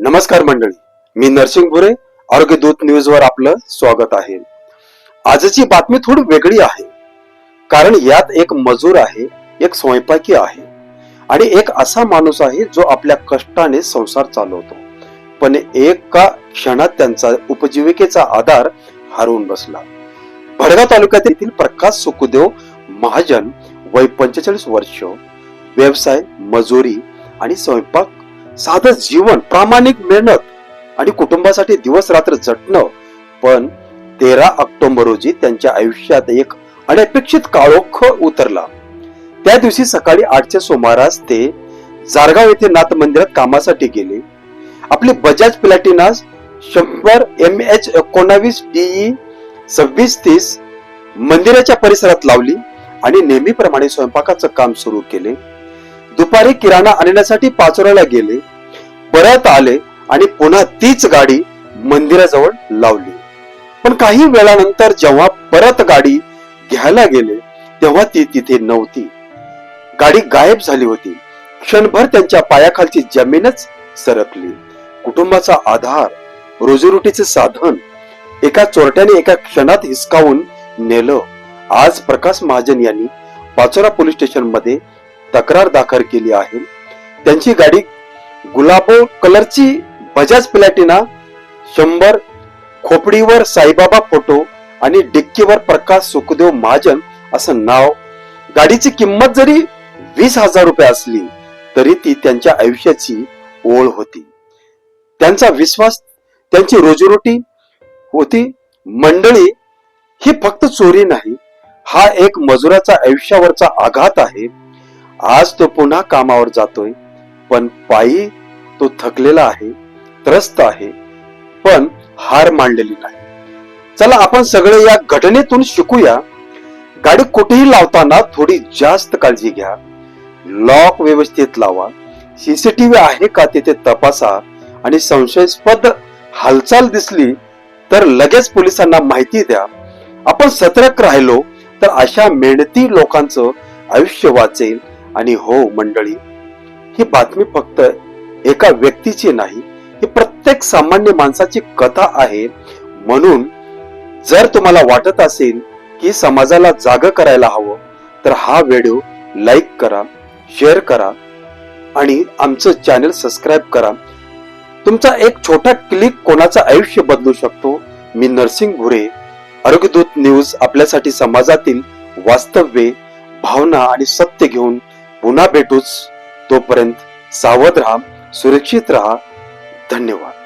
नमस्कार मंडळी मी नरसिंग भुरे आरोग्य दूत न्यूज वर आपलं स्वागत आहे. आजची बातमी थोडी वेगळी आहे कारण यात एक मजूर आहे एक स्वयंपाकी आहे आणि एक असा माणूस आहे जो आपल्या कष्टाने संसार चालवतो पण एका क्षणात त्यांचा उपजीविकेचा आधार हरवून बसला. भडगाव तालुक्यातील प्रकाश सुखदेव महाजन वय पंचेचाळीस वर्ष व्यवसाय मजुरी आणि स्वयंपाक साधं जीवन प्रामाणिक मेहनत आणि कुटुंबासाठी दिवस रात्र झटणं पण तेरा ऑक्टोबर रोजी त्यांच्या आयुष्यात एक अनपेक्षित काळोख उतरला. त्या दिवशी सकाळी आठच्या सुमारास ते जारगाव येथे नाथ मंदिरात कामासाठी गेले. आपली बजाज प्लॅटिना शंभर एम एच एकोणावीस डीई सव्वीस तीस मंदिराच्या परिसरात लावली आणि नेहमीप्रमाणे स्वयंपाकाचं काम सुरू केले. दुपारी किराणा आणण्यासाठी पाचोऱ्याला गेले. परत आले आणि पुन्हा तीच गाडी मंदिराजवळ लावली. पण काही वेळानंतर जेव्हा परत गाडी घ्यायला गेले तेव्हा ती तिथे नव्हती. गाडी गायब झाली होती. क्षणभर त्यांच्या पायाखालची जमीनच सरकली. कुटुंबाचा आधार रोजीरोटीचे साधन एका चोरट्याने एका क्षणात हिसकावून नेलं. आज प्रकाश महाजन यांनी पाचोरा पोलीस स्टेशनमध्ये तक्रार दाखल केली आहे. त्यांची गाडी गुलाबो कलरची बजाज प्लॅटिना शंभर खोपडीवर साईबाबा फोटो आणि डिक्कीवर प्रकाश सुखदेव महाजन असं नाव. गाडीची किंमत जरी वीस हजार रुपये असली तरी ती त्यांच्या आयुष्याची ओळ होती. त्यांचा विश्वास त्यांची रोजीरोटी होती. मंडळी ही फक्त चोरी नाही हा एक मजुराचा आयुष्यावरचा आघात आहे. आज तो पुन्हा कामावर जातोय. पण पायी तो थकलेला आहे त्रस्त आहे पण हार मांडलेली नाही. चला आपण सगळे या घटनेतून शिकूया. गाडी कुठेही लावताना थोडी जास्त काळजी घ्या. लॉक व्यवस्थित लावा. सीसीटीव्ही आहे का तिथे तपासा. आणि संशयास्पद हालचाल दिसली तर लगेच पोलिसांना माहिती द्या. आपण सतर्क राहिलो तर अशा मेहनती लोकांचं आयुष्य वाचेल. आणि हो मंडळी ही बातमी फक्त एका व्यक्तीची नाही ही प्रत्येक सामान्य माणसाची कथा आहे. म्हणून जर तुम्हाला वाटत असेल की समाजाला जाग करायला हवं तर हा व्हिडिओ लाईक करा शेअर करा आणि आमचं चॅनल सबस्क्राईब करा. तुमचा एक छोटा क्लिक कोणाचं आयुष्य बदलू शकतो? मी नरसिंग भुरे आरोग्यदूत न्यूज आपल्यासाठी समाजातील वास्तव्ये भावना आणि सत्य घेऊन पुन्हा भेटूच. तोपर्यंत सावध राहा सुरक्षित राहा. धन्यवाद.